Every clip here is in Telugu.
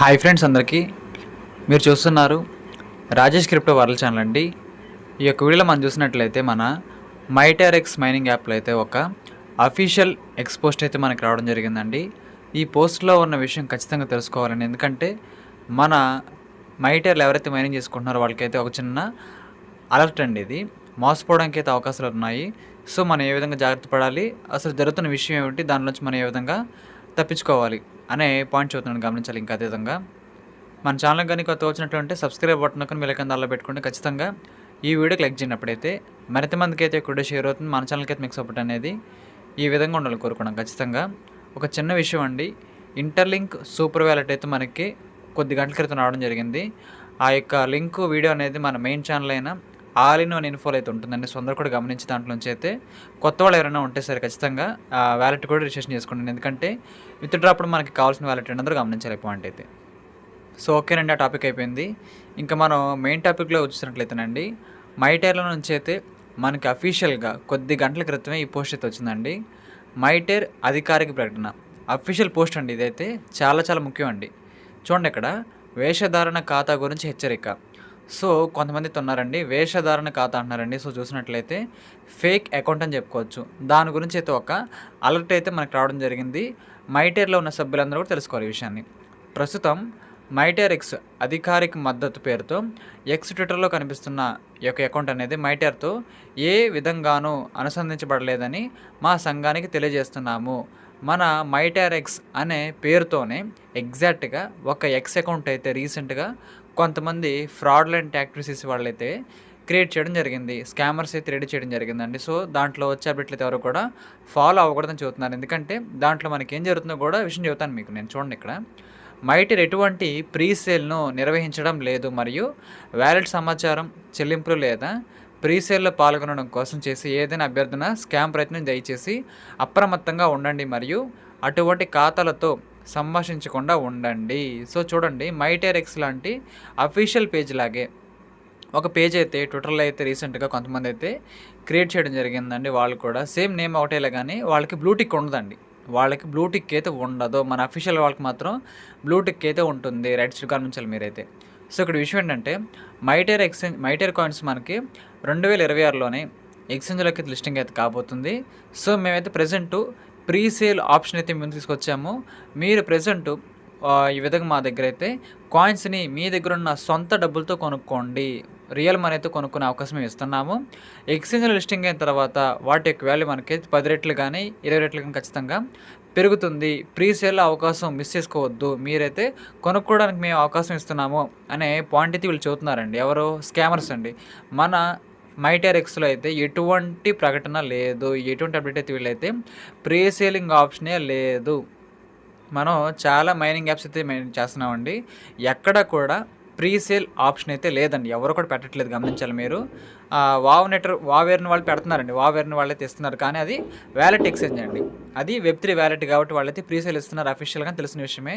హాయ్ ఫ్రెండ్స్ అందరికీ. మీరు చూస్తున్నారు రాజేష్ క్రిప్టో వరల్డ్ ఛానల్ అండి. ఈ యొక్క వీడియోలో మనం చూసినట్లయితే మన మైటారెక్స్ మైనింగ్ యాప్లో అయితే ఒక అఫీషియల్ ఎక్స్పోస్ట్ అయితే మనకు రావడం జరిగిందండి. ఈ పోస్ట్లో ఉన్న విషయం ఖచ్చితంగా తెలుసుకోవాలండి. ఎందుకంటే మన మైటర్లు ఎవరైతే మైనింగ్ చేసుకుంటున్నారో వాళ్ళకైతే ఒక చిన్న అలర్ట్ అండి ఇది. మోసపోవడానికి అయితే అవకాశాలు ఉన్నాయి. సో మనం ఏ విధంగా జాగ్రత్త పడాలి? అసలు జరుగుతున్న విషయం ఏమిటి? దాని నుంచి మనం ఏ విధంగా తప్పించుకోవాలి? అనే పాయింట్ చూస్తున్నాను గమనించాలి ఇంకా అదే విధంగా. మన ఛానల్ కానీ కొత్త వచ్చినట్టుంటే సబ్స్క్రైబ్ బటన్ కానీ మీరు కింద అలా పెట్టుకుంటే ఖచ్చితంగా ఈ వీడియో క్లిక్ చేయనప్పుడైతే మరింత మందికి అయితే ఎక్కువ షేర్ అవుతుంది మన ఛానల్కి అయితే మీకు సపోర్ట్ అనేది ఈ విధంగా ఉండాలి కోరుకున్నాం ఖచ్చితంగా. ఒక చిన్న విషయం అండి ఇంటర్లింక్ సూపర్ వ్యాలెట్ అయితే మనకి కొద్ది గంటల క్రితం రావడం జరిగింది. ఆ యొక్క లింక్ వీడియో అనేది మన మెయిన్ ఛానల్ అయిన ఆల్ ఇన్ వన్ ఇన్ఫోల్ అయితే ఉంటుందండి. సో అందరూ కూడా గమనించి దాంట్లో నుంచి అయితే కొత్త వాళ్ళు ఎవరైనా ఉంటే సరే ఖచ్చితంగా ఆ వ్యాలెట్ కూడా రిజిస్ట్రేషన్ చేసుకోండి. ఎందుకంటే విత్ డ్రాప్పుడు మనకి కావాల్సిన వ్యాలెట్ అందరూ గమనించాలి పాయింట్ అయితే. సో ఓకేనండి ఆ టాపిక్ అయిపోయింది. ఇంకా మనం మెయిన్ టాపిక్లో వచ్చినట్లయితేనండి మైటేర్ల నుంచి అయితే మనకి అఫీషియల్గా కొద్ది గంటల క్రితమే ఈ పోస్ట్ అయితే వచ్చిందండి. మైటేర్ అధికారిక ప్రకటన. అఫీషియల్ పోస్ట్ అండి ఇదైతే. చాలా చాలా ముఖ్యం అండి. చూడండి ఇక్కడ వేషధారణ ఖాతా గురించి హెచ్చరిక. సో కొంతమంది ఉన్నారండి వేషధారణ ఖాతా అంటున్నారండి. సో చూసినట్లయితే ఫేక్ అకౌంట్ అని చెప్పుకోవచ్చు. దాని గురించి అయితే ఒక అలర్ట్ అయితే మనకు రావడం జరిగింది. మైటేర్లో ఉన్న సభ్యులందరూ కూడా తెలుసుకోవాలి ఈ విషయాన్ని. ప్రస్తుతం మైటేర్ ఎక్స్ అధికారిక మద్దతు పేరుతో ఎక్స్ ట్విట్టర్లో కనిపిస్తున్న ఈ యొక్క అకౌంట్ అనేది మైటేర్తో ఏ విధంగానూ అనుసంధించబడలేదని మా సంఘానికి తెలియజేస్తున్నాము. మన మైటార్ ఎక్స్ అనే పేరుతోనే ఎగ్జాక్ట్గా ఒక ఎక్స్ అకౌంట్ అయితే రీసెంట్గా కొంతమంది ఫ్రాడ్లెంట్ యాక్టివిటీస్ వాళ్ళైతే క్రియేట్ చేయడం జరిగింది. స్కామర్స్ అయితే రెడీ చేయడం జరిగిందండి. సో దాంట్లో వచ్చే అప్డేట్లు అయితే ఎవరు కూడా ఫాలో అవ్వకూడదని చెబుతున్నారు. ఎందుకంటే దాంట్లో మనకి ఏం జరుగుతుందో కూడా విషయం చెబుతాను మీకు నేను చూడండి ఇక్కడ. మైటర్ ఎటువంటి ప్రీ సేల్ను నిర్వహించడం లేదు మరియు వ్యాలెట్ సమాచారం చెల్లింపులు లేదా ప్రీ సేల్లో పాల్గొనడం కోసం చేసి ఏదైనా అభ్యర్థన స్కామ్ ప్రయత్నం దయచేసి అప్రమత్తంగా ఉండండి మరియు అటువంటి ఖాతాలతో సంభాషించకుండా ఉండండి. సో చూడండి మైటేరెక్స్ లాంటి అఫీషియల్ పేజ్ లాగే ఒక పేజ్ అయితే ట్విట్టర్లో అయితే రీసెంట్గా కొంతమంది అయితే క్రియేట్ చేయడం జరిగిందండి. వాళ్ళు కూడా సేమ్ నేమ్ ఒకటేలా కానీ వాళ్ళకి బ్లూటిక్ ఉండదండి. వాళ్ళకి బ్లూటిక్ అయితే ఉండదు. మన అఫీషియల్ వాళ్ళకి మాత్రం బ్లూటిక్ అయితే ఉంటుంది. రైట్ సైడ్ గమనించాలి మీరైతే. సో ఇక్కడ విషయం ఏంటంటే మైటేర్ ఎక్స్చేంజ్ మైటేర్ కాయిన్స్ మనకి రెండు వేల ఇరవై ఆరులోనే ఎక్స్చేంజ్లోకి లిస్టింగ్ అయితే కాబోతుంది. సో మేమైతే ప్రజెంట్ ప్రీ సేల్ ఆప్షన్ అయితే మేము తీసుకొచ్చాము. మీరు ప్రజెంట్ ఈ విధంగా మా దగ్గర అయితే కాయిన్స్ని మీ దగ్గర ఉన్న సొంత డబ్బులతో కొనుక్కోండి. రియల్ మనీతో కొనుక్కునే అవకాశం ఇస్తున్నాము. ఎక్స్చేంజ్ లిస్టింగ్ అయిన తర్వాత వాటి యొక్క వాల్యూ మనకి పది రెట్లు కానీ ఇరవై రెట్లు కానీ ఖచ్చితంగా పెరుగుతుంది. ప్రీ సేల్ అవకాశం మిస్ చేసుకోవద్దు. మీరైతే కొనుక్కోవడానికి మేము అవకాశం ఇస్తున్నాము అనే పాయింట్ అయితే వీళ్ళు చెబుతున్నారండి. ఎవరు? స్కామర్స్ అండి. మన మైటర్ ఎక్స్లో అయితే ఎటువంటి ప్రకటన లేదు. ఎటువంటి అప్డేట్ అయితే వీళ్ళైతే ప్రీ సేలింగ్ ఆప్షనే లేదు. మనం చాలా మైనింగ్ యాప్స్ అయితే మైనింగ్ చేస్తున్నామండి. ఎక్కడ కూడా ప్రీ సేల్ ఆప్షన్ అయితే లేదండి. ఎవరు కూడా పెట్టట్లేదు గమనించాలి మీరు. వావ్ నెటర్ వావేర్ని వాళ్ళు పెడుతున్నారండి. వావేర్ని వాళ్ళైతే ఇస్తున్నారు కానీ అది వ్యాలెట్ ఎక్స్చేంజ్ అండి. అది వెబ్ త్రీ వ్యాలెట్ కాబట్టి వాళ్ళైతే ప్రీ సేల్ ఇస్తున్నారు అఫీషియల్గా తెలిసిన విషయమే.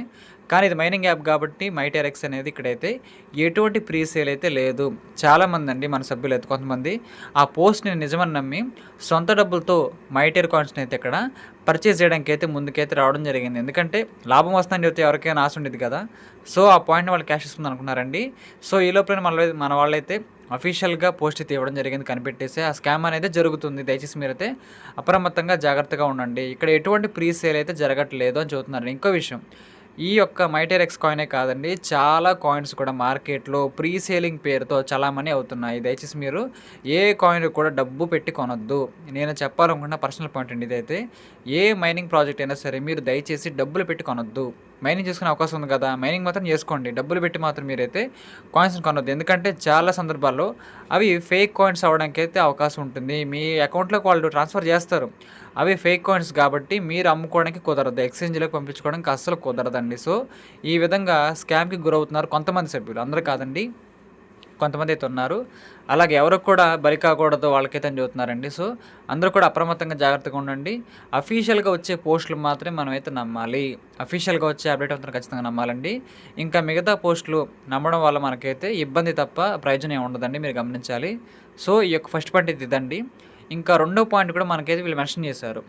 కానీ ఇది మైనింగ్ యాప్ కాబట్టి మైటెరెక్స్ అనేది ఇక్కడైతే ఎటువంటి ప్రీ సేల్ అయితే లేదు. చాలామంది అండి మన సభ్యులు అయితే కొంతమంది ఆ పోస్ట్ని నిజమని నమ్మి సొంత డబ్బులతో మైటేర్ కాయిన్స్ని అయితే ఇక్కడ పర్చేస్ చేయడానికి అయితే ముందుకైతే రావడం జరిగింది. ఎందుకంటే లాభం వస్తుందని చెప్తే ఎవరికైనా ఆశ ఉండేది కదా. సో ఆ పాయింట్ వాళ్ళు క్యాష్ ఇస్తుంది అనుకున్నారండి. సో ఈ లోపల మన మన వాళ్ళైతే అఫీషియల్గా పోస్ట్ అయితే ఇవ్వడం జరిగింది కనిపెట్టేసి. ఆ స్కామ్ అనేది జరుగుతుంది. దయచేసి మీరైతే అప్రమత్తంగా జాగ్రత్తగా ఉండండి. ఇక్కడ ఎటువంటి ప్రీ సేల్ అయితే జరగట్లేదు అని చెబుతున్నారు ఇంకో విషయం ఈ యొక్క మైటెరెక్స్ కాయినే కాదండి చాలా కాయిన్స్ కూడా మార్కెట్లో ప్రీ సేలింగ్ పేరుతో చలామణి అవుతున్నాయి. దయచేసి మీరు ఏ కాయిన్ కూడా డబ్బు పెట్టి కొనొద్దు. నేను చెప్పాలనుకున్న పర్సనల్ పాయింట్ అండి ఇదైతే. ఏ మైనింగ్ ప్రాజెక్ట్ అయినా సరే మీరు దయచేసి డబ్బులు పెట్టి కొనొద్దు. మైనింగ్ చేసుకునే అవకాశం ఉంది కదా మైనింగ్ మాత్రం చేసుకోండి. డబ్బులు పెట్టి మాత్రం మీరైతే కాయిన్స్ కొనొద్దు. ఎందుకంటే చాలా సందర్భాల్లో అవి ఫేక్ కాయిన్స్ అవ్వడానికి అయితే అవకాశం ఉంటుంది. మీ అకౌంట్లోకి వాళ్ళు ట్రాన్స్ఫర్ చేస్తారు. అవి ఫేక్ కాయిన్స్ కాబట్టి మీరు అమ్ముకోవడానికి కుదరదు. ఎక్స్చేంజ్లోకి పంపించుకోవడానికి అస్సలు కుదరదండి. సో ఈ విధంగా స్కామ్కి గురవుతున్నారు కొంతమంది సభ్యులు. అందరూ కాదండి. కొంతమంది అయితే ఉన్నారు. అలాగే ఎవరికి కూడా బలి కాకూడదు వాళ్ళకైతే అని చెబుతున్నారండి. సో అందరూ కూడా అప్రమత్తంగా జాగ్రత్తగా ఉండండి. అఫీషియల్గా వచ్చే పోస్టులు మాత్రమే మనం అయితే నమ్మాలి. అఫీషియల్గా వచ్చే అప్డేట్ మాత్రం ఖచ్చితంగా నమ్మాలండి. ఇంకా మిగతా పోస్టులు నమ్మడం వల్ల మనకైతే ఇబ్బంది తప్ప ప్రయోజనం ఉండదండి. మీరు గమనించాలి. సో ఈ యొక్క ఫస్ట్ పాయింట్ ఇది ఇదండి. ఇంకా రెండో పాయింట్ కూడా మనకైతే వీళ్ళు మెన్షన్ చేశారు.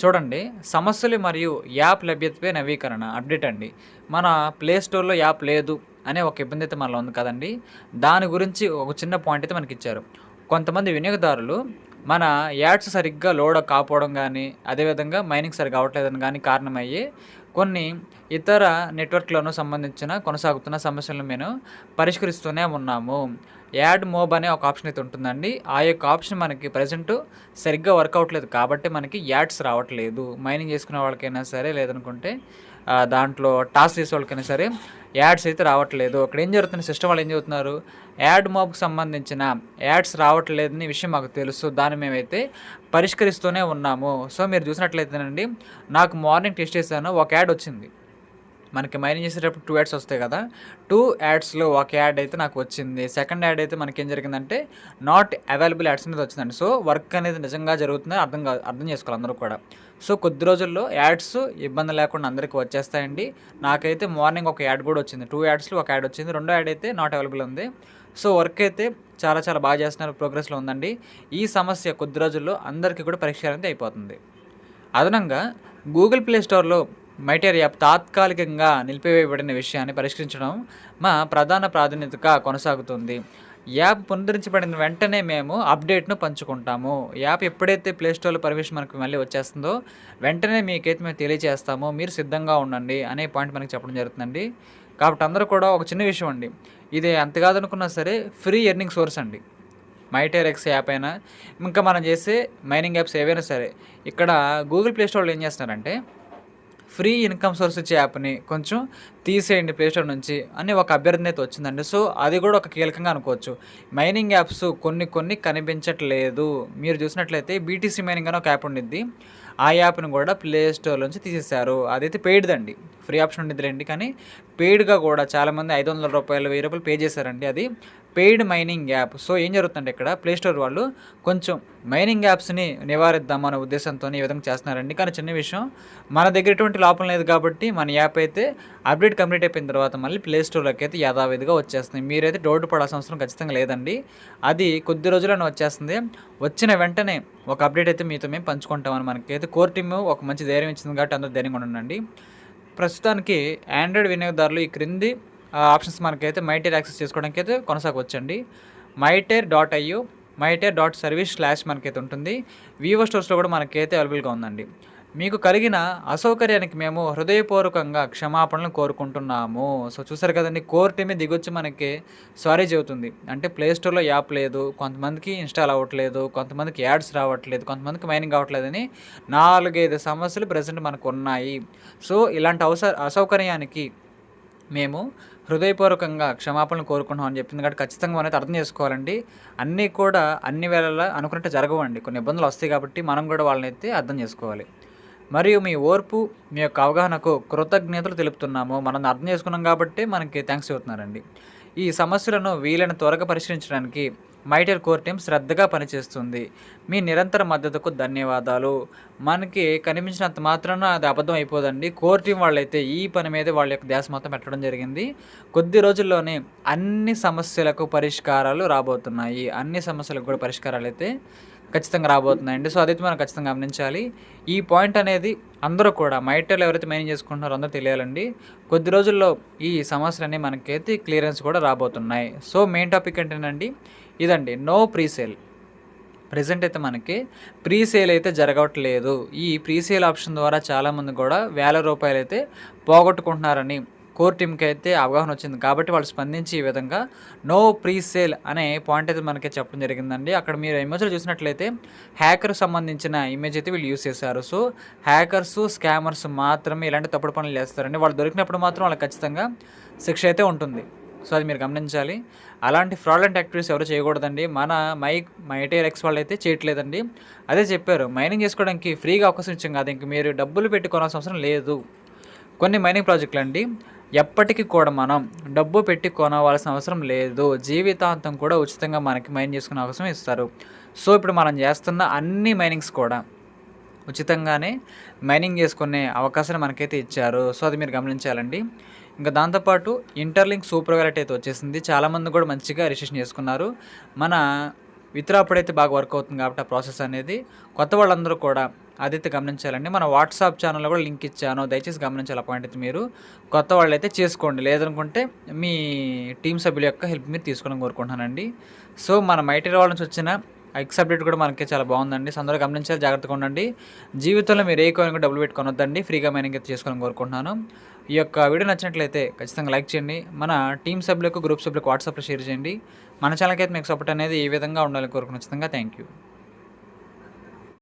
చూడండి సమస్యలు మరియు యాప్ లభ్యతపై నవీకరణ అప్డేట్ అండి. మన ప్లే స్టోర్లో యాప్ లేదు. అనే ఒక ఇబ్బంది అయితే మనలో ఉంది కదండి. దాని గురించి ఒక చిన్న పాయింట్ అయితే మనకి ఇచ్చారు కొంతమంది వినియోగదారులు మన యాడ్స్ సరిగ్గా లోడ్ కాకపోవడం కానీ అదేవిధంగా మైనింగ్ సరిగ్గా అవ్వట్లేదని కానీ కారణమయ్యి కొన్ని ఇతర నెట్వర్క్లను సంబంధించిన కొనసాగుతున్న సమస్యలను మేము పరిష్కరిస్తూనే ఉన్నాము. యాడ్ మోబ్ అనే ఒక ఆప్షన్ అయితే ఉంటుందండి. ఆ యొక్క ఆప్షన్ మనకి ప్రజెంట్ సరిగ్గా వర్క్ అవ్వట్లేదు కాబట్టి మనకి యాడ్స్ రావట్లేదు. మైనింగ్ చేసుకునే వాళ్ళకైనా సరే లేదనుకుంటే దాంట్లో టాస్క్ చేసే వాళ్ళకైనా సరే యాడ్స్ అయితే రావట్లేదు. అక్కడ ఏం జరుగుతుంది? సిస్టమ్ వాళ్ళు ఏం చెబుతున్నారు? యాడ్ మాబ్కి సంబంధించిన యాడ్స్ రావట్లేదని విషయం మాకు తెలుసు. దాన్ని మేమైతే పరిష్కరిస్తూనే ఉన్నాము. సో మీరు చూసినట్లయితేనండి నాకు మార్నింగ్ టెస్ట్ చేశాను. ఒక యాడ్ వచ్చింది. మనకి మైనింగ్ చేసేటప్పుడు టూ యాడ్స్ వస్తాయి కదా. టూ యాడ్స్లో ఒక యాడ్ అయితే నాకు వచ్చింది. సెకండ్ యాడ్ అయితే మనకి ఏం జరిగిందంటే నాట్ అవైలబుల్ యాడ్స్ అనేది వచ్చిందండి. సో వర్క్ అనేది నిజంగా జరుగుతుంది అర్థం కా అర్థం చేసుకోవాలి అందరూ కూడా. సో కొద్ది రోజుల్లో యాడ్స్ ఇబ్బంది లేకుండా అందరికీ వచ్చేస్తాయండి. నాకైతే మార్నింగ్ ఒక యాడ్ కూడా వచ్చింది. టూ యాడ్స్లో ఒక యాడ్ వచ్చింది. రెండో యాడ్ అయితే నాట్ అవైలబుల్ ఉంది. సో వర్క్ అయితే చాలా చాలా బాగా చేస్తున్నారు. ప్రోగ్రెస్లో ఉందండి. ఈ సమస్య కొద్ది రోజుల్లో అందరికీ కూడా పరిష్కారం అయితే అయిపోతుంది. అదనంగా గూగుల్ ప్లే స్టోర్లో మైటేర్ యాప్ తాత్కాలికంగా నిలిపివేయబడిన విషయాన్ని పరిష్కరించడం మా ప్రధాన ప్రాధాన్యతగా కొనసాగుతుంది. యాప్ పునరుద్ధరించబడిన వెంటనే మేము అప్డేట్ను పంచుకుంటాము. యాప్ ఎప్పుడైతే ప్లేస్టోర్లో పర్మిషన్ మనకు మళ్ళీ వచ్చేస్తుందో వెంటనే మీకైతే మేము తెలియజేస్తాము మీరు సిద్ధంగా ఉండండి అనే పాయింట్ మనకి చెప్పడం జరుగుతుందండి. కాబట్టి అందరూ కూడా ఒక చిన్న విషయం అండి. ఇది ఎంత కాదనుకున్నా సరే ఫ్రీ ఎర్నింగ్ సోర్స్ అండి. మైటేర్ ఎక్స్ యాప్ అయినా ఇంకా మనం చేసే మైనింగ్ యాప్స్ ఏవైనా సరే ఇక్కడ గూగుల్ ప్లే స్టోర్లో ఏం చేస్తున్నారంటే ఫ్రీ ఇన్కమ్ సోర్స్ ఇచ్చే యాప్ని కొంచెం తీసేయండి ప్లే స్టోర్ నుంచి అని ఒక అభ్యర్థన అయితే వచ్చిందండి. సో అది కూడా ఒక కీలకంగా అనుకోవచ్చు. మైనింగ్ యాప్స్ కొన్ని కొన్ని కనిపించట్లేదు. మీరు చూసినట్లయితే బీటీసీ మైనింగ్ అని ఒక యాప్ ఉండిద్ది. ఆ యాప్ని కూడా ప్లే స్టోర్ నుంచి తీసేశారు. అదైతే పెయిడ్దండి ఫ్రీ ఆప్షన్ ఉండిద్దిలేండి. కానీ పెయిడ్గా కూడా చాలామంది ఐదు వందల రూపాయలు వెయ్యి రూపాయలు పే చేశారండి అది. Paid mining app. సో ఏం జరుగుతుందంటే ఇక్కడ ప్లే స్టోర్ వాళ్ళు కొంచెం మైనింగ్ యాప్స్ని నివారిద్దాం అనే ఉద్దేశంతో ఈ విధంగా చేస్తున్నారండి. కానీ చిన్న విషయం మన దగ్గర ఎటువంటి లోపం లేదు కాబట్టి మన యాప్ అయితే అప్డేట్ కంప్లీట్ అయిపోయిన తర్వాత మళ్ళీ ప్లే స్టోర్లోకి అయితే యథావిధిగా వచ్చేస్తుంది. మీరైతే డౌట్ పడాల్సిన అవసరం ఖచ్చితంగా లేదండి. అది కొద్ది రోజుల్లోనే వచ్చేస్తుంది. వచ్చిన వెంటనే ఒక అప్డేట్ అయితే మీతో మేము పంచుకుంటామని మనకైతే కోర్ టీమ్ ఒక మంచి ధైర్యం ఇచ్చింది కాబట్టి అందరూ ధైర్యంగా ఉండండి. ప్రస్తుతానికి ఆండ్రాయిడ్ వినియోగదారులు ఈ క్రింది ఆప్షన్స్ మనకైతే మైటేర్ యాక్సెస్ చేసుకోవడానికి అయితే కొనసాగవచ్చండి మైటేర్ డాట్ ఐయో మైటేర్ డాట్ సర్వీస్ స్లాష్ మనకైతే ఉంటుంది. వివో స్టోర్స్లో కూడా మనకైతే అవైలబుల్గా ఉందండి. మీకు కలిగిన అసౌకర్యానికి మేము హృదయపూర్వకంగా క్షమాపణలు కోరుకుంటున్నాము. సో చూసారు కదండి కోర్ టీమే దిగొచ్చి మనకి సారీ చెబుతుంది. అంటే ప్లే స్టోర్లో యాప్ లేదు కొంతమందికి ఇన్స్టాల్ అవ్వట్లేదు కొంతమందికి యాడ్స్ రావట్లేదు కొంతమందికి మైనింగ్ అవ్వట్లేదని నాలుగైదు సమస్యలు ప్రజెంట్ మనకు ఉన్నాయి. సో ఇలాంటి అవసర అసౌకర్యానికి మేము హృదయపూర్వకంగా క్షమాపణలు కోరుకుంటున్నాం అని చెప్పింది కాబట్టి ఖచ్చితంగా మనం అర్థం చేసుకోవాలండి. అన్నీ కూడా అన్ని వేళలా అనుకున్నట్టు జరగవండి. కొన్ని ఇబ్బందులు వస్తాయి కాబట్టి మనం కూడా వాళ్ళని అయితే అర్థం చేసుకోవాలి. మరియు మీ ఓర్పు మీ యొక్క అవగాహనకు కృతజ్ఞతలు తెలుపుతున్నాము. మనం అర్థం చేసుకున్నాం కాబట్టి మనకి థ్యాంక్స్ చెబుతున్నారండి. ఈ సమస్యలను వీలైన త్వరగా పరిష్కరించడానికి మైటెల్ కోర్ టీం శ్రద్ధగా పనిచేస్తుంది. మీ నిరంతర మద్దతుకు ధన్యవాదాలు. మనకి కనిపించినంత మాత్రాన అది అబద్ధం అయిపోదండి. కోర్ టీం వాళ్ళైతే ఈ పని మీద వాళ్ళ యొక్క ధ్యాస మొత్తం పెట్టడం జరిగింది. కొద్ది రోజుల్లోనే అన్ని సమస్యలకు పరిష్కారాలు రాబోతున్నాయి. అన్ని సమస్యలకు కూడా పరిష్కారాలు అయితే ఖచ్చితంగా రాబోతున్నాయండి. సో అదైతే మనం ఖచ్చితంగా గమనించాలి. ఈ పాయింట్ అనేది అందరూ కూడా మైటర్లు ఎవరైతే మైనింగ్ చేసుకుంటున్నారో అందరూ తెలియాలండి. కొద్ది రోజుల్లో ఈ సమస్యలన్నీ మనకైతే క్లియరెన్స్ కూడా రాబోతున్నాయి. సో మెయిన్ టాపిక్ ఏంటంటే ఇదండి నో ప్రీసేల్. ప్రజెంట్ అయితే మనకి ప్రీసేల్ అయితే జరగట్లేదు ఈ ప్రీసేల్ ఆప్షన్ ద్వారా చాలామంది కూడా వేల రూపాయలు అయితే పోగొట్టుకుంటున్నారని కోర్ టీంకి అయితే అవగాహన వచ్చింది. కాబట్టి వాళ్ళు స్పందించి ఈ విధంగా నో ప్రీ సేల్ అనే పాయింట్ అయితే మనకి చెప్పడం జరిగిందండి. అక్కడ మీరు ఇమేజ్లో చూసినట్లయితే హ్యాకర్ సంబంధించిన ఇమేజ్ అయితే వీళ్ళు యూస్ చేశారు. సో హ్యాకర్స్ స్కామర్స్ మాత్రమే ఇలాంటి తప్పుడు పనులు చేస్తారండి. వాళ్ళు దొరికినప్పుడు మాత్రం వాళ్ళకి ఖచ్చితంగా శిక్ష అయితే ఉంటుంది. సో అది మీరు గమనించాలి. అలాంటి ఫ్రాడ్లెంట్ యాక్టివిటీస్ ఎవరు చేయకూడదండి. మన మైక్ మైటేర్ ఎక్స్ వాళ్ళు అయితే చేయట్లేదండి. అదే చెప్పారు మైనింగ్ చేసుకోవడానికి ఫ్రీగా అవకాశం ఇచ్చాం కాదు. ఇంక మీరు డబ్బులు పెట్టుకోవాల్సిన అవసరం లేదు. కొన్ని మైనింగ్ ప్రాజెక్టులు అండి ఎప్పటికీ కూడా మనం డబ్బు పెట్టి కొనవలసిన అవసరం లేదు. జీవితాంతం కూడా ఉచితంగా మనకి మైన్ చేసుకునే అవసరం ఇస్తారు. సో ఇప్పుడు మనం చేస్తున్న అన్ని మైనింగ్స్ కూడా ఉచితంగానే మైనింగ్ చేసుకునే అవకాశాన్ని మనకైతే ఇచ్చారు. సో అది మీరు గమనించాలండి. ఇంకా దాంతోపాటు ఇంటర్లింక్ సూపర్ వ్యాలెట్ అయితే వచ్చేసింది. చాలామంది కూడా మంచిగా రిజిస్ట్రేషన్ చేసుకున్నారు. మన విత్రా అప్పుడైతే బాగా వర్క్ అవుతుంది కాబట్టి ఆ ప్రాసెస్ అనేది కొత్త వాళ్ళందరూ కూడా అదైతే గమనించాలండి. మన వాట్సాప్ ఛానల్లో కూడా లింక్ ఇచ్చాను. దయచేసి గమనించాలి. పాయింట్ అయితే మీరు కొత్త వాళ్ళు అయితే చేసుకోండి. లేదనుకుంటే మీ టీం సభ్యుల యొక్క హెల్ప్ మీరు తీసుకోవడం కోరుకుంటున్నానండి. సో మన మైటీ వాళ్ళ నుంచి వచ్చిన ఎక్స్ అప్డేట్ కూడా మనకి చాలా బాగుందండి. సో అందరూ గమనించాలి. జాగ్రత్తగా ఉండండి. జీవితంలో మీరు ఏ కోయిన్ కూడా డబ్బులు పెట్టుకొనొద్దండి. ఫ్రీగా మైనింగ్ అయితే చేసుకోవాలని కోరుకుంటున్నాను. ఈ యొక్క వీడియో నచ్చినట్లయితే ఖచ్చితంగా లైక్ చేయండి. మన టీం సభ్యులకు గ్రూప్ సభ్యులకు వాట్సాప్లో షేర్ చేయండి. మన ఛానల్కి అయితే మీకు సపోర్ట్ అనేది ఏ విధంగా ఉండాలని కోరుకుని ఖచ్చితంగా థ్యాంక్ యూ